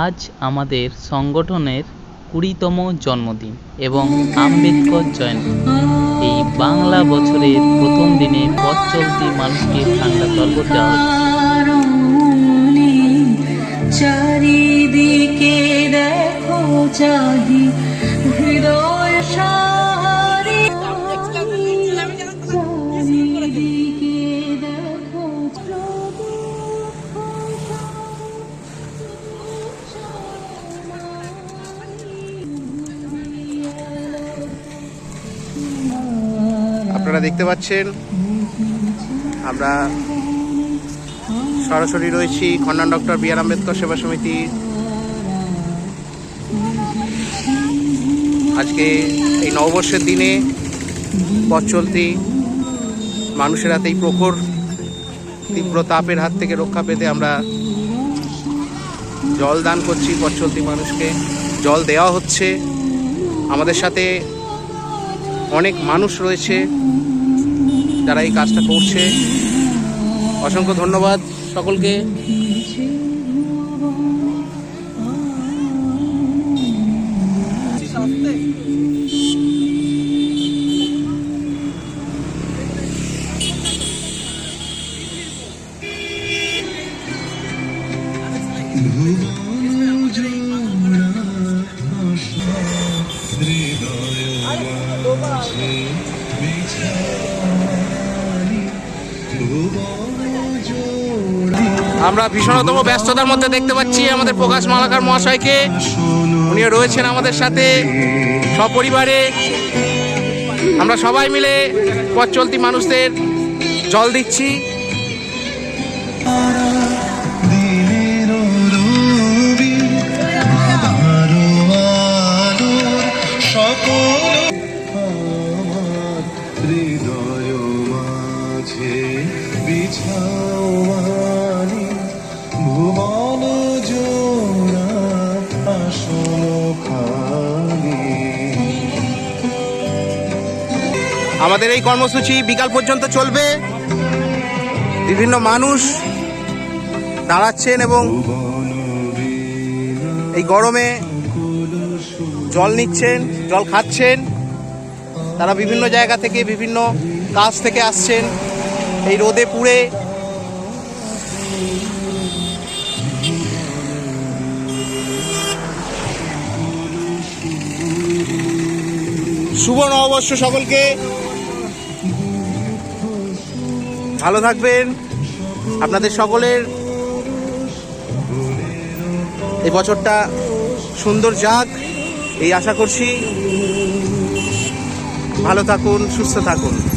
আজ আমাদের সংগঠনের কুড়িতম জন্মদিন এবং আম্বেদকর জয়ন্তী। এই বাংলা বছরের প্রথম দিনে পথ চলতি মানুষকে ঠান্ডা শরবত দেওয়া চারিদিকে দেখো চাহি হৃদয় আপনারা দেখতে পাচ্ছেন। আমরা সরাসরি রয়েছি খন্ডান ডক্টর বি আর আম্বেদকর সেবা সমিতি। আজকে এই নববর্ষের দিনে পথ চলতি মানুষের হাতে এই প্রখর, তীব্র তাপের হাত থেকে রক্ষা পেতে আমরা জল দান করছি পথ চলতি মানুষকে। জল দেওয়া হচ্ছে। আমাদের সাথে অনেক মানুষ রয়েছে যারা এই কাজটা করছে। অসংখ্য ধন্যবাদ সকলকে। আমরা ভীষণতম ব্যস্ততার মধ্যে দেখতে পাচ্ছি আমাদের প্রকাশ মালাকার মহাশয়কে। উনি রয়েছেন আমাদের সাথে, সপরিবারে। আমরা সবাই মিলে পথ চলতি মানুষদের জল দিচ্ছি। আমাদের এই কর্মসূচি বিকাল পর্যন্ত চলবে। বিভিন্ন মানুষ দাঁড়াচ্ছেন এবং এই গরমে জল নিচ্ছেন, জল খাচ্ছেন। তারা বিভিন্ন জায়গা থেকে, বিভিন্ন কাজ থেকে আসছেন। এই রোদে পুড়ে শুভ নববর্ষ সকলকে। ভালো থাকবেন। আপনাদের সকলের এই বছরটা সুন্দর যাক, এই আশা করছি। ভালো থাকুন, সুস্থ থাকুন।